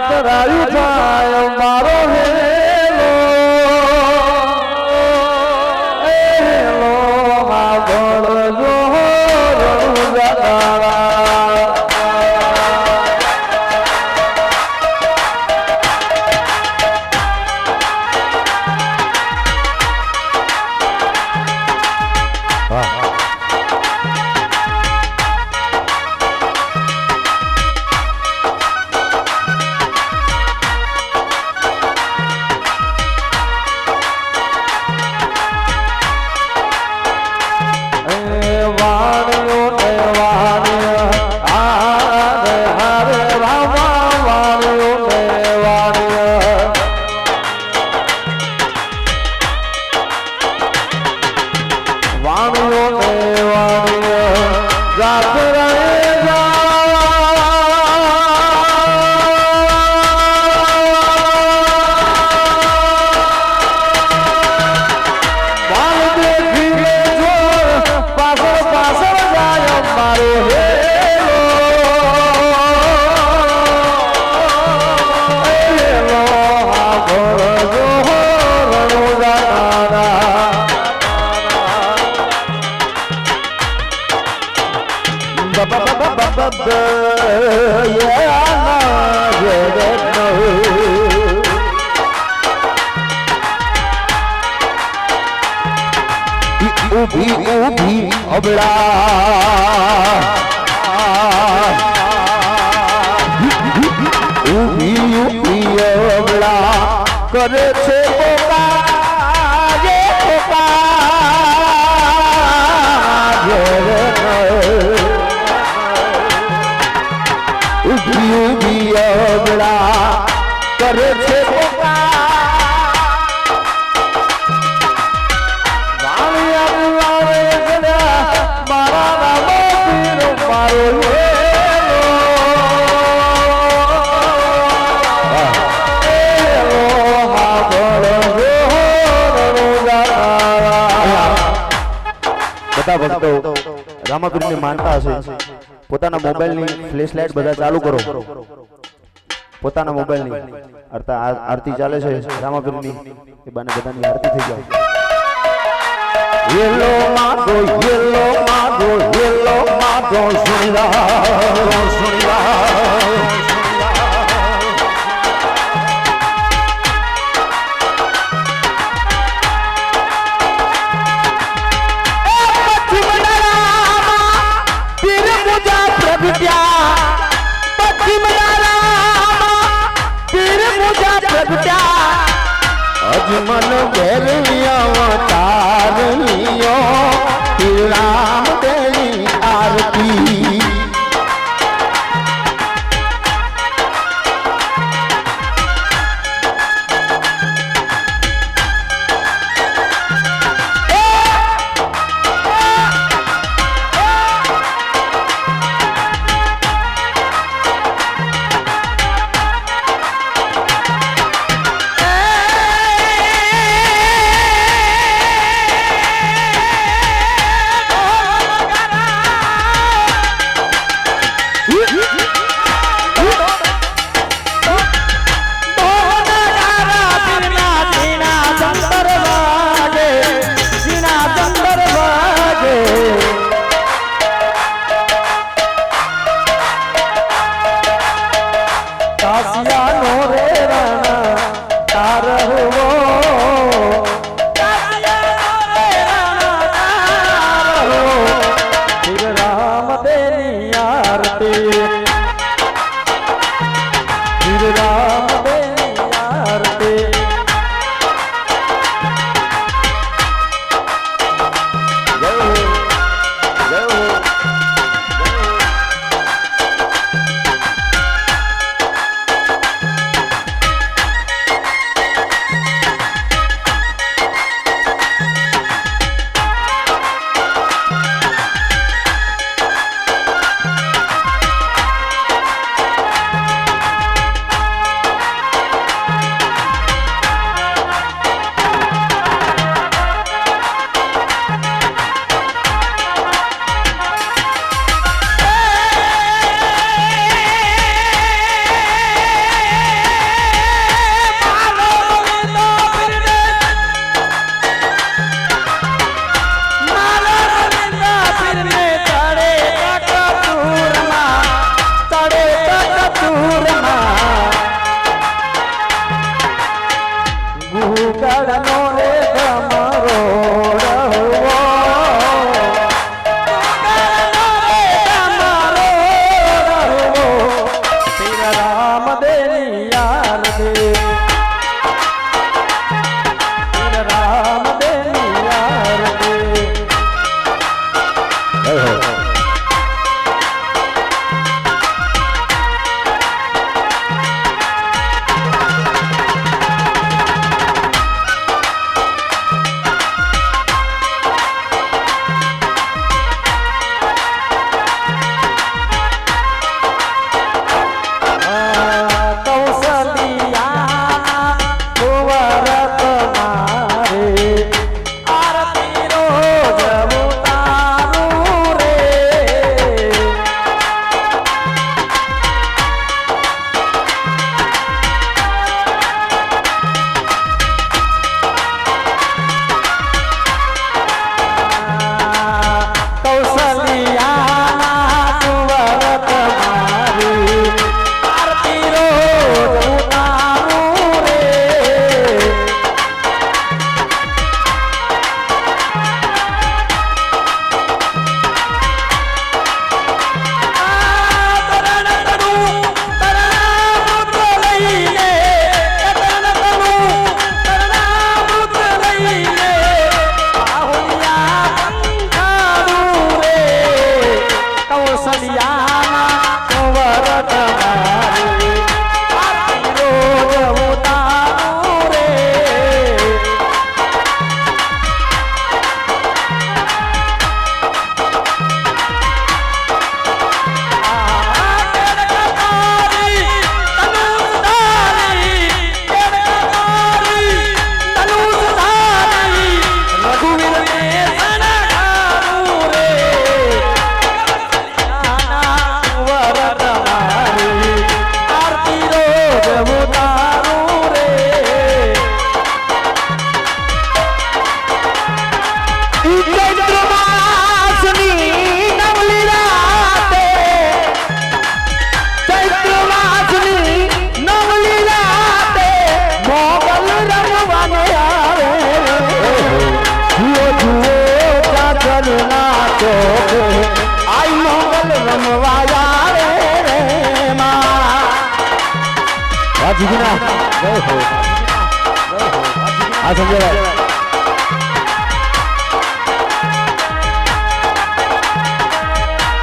After all ঝগড়া করেছে বোকা রে বোকা উঠি উঠি করেছে বোকা બધા ભક્તો, રામાપીરની માનતા હશે, પોતાના મોબાઈલની ફ્લેશ લાઇટ બધા ચાલુ કરો. પોતાના મોબાઈલની અર્થા આરતી ચાલે છે, રામાપીરની. એ બાને બધાની આરતી થઈ જાય યેલો માધો યેલો માધો યેલો માધો સુણીલા સુણીલા અજમન ભેરવિયા તારલિયો જીગીના. આ સંજયભાઈ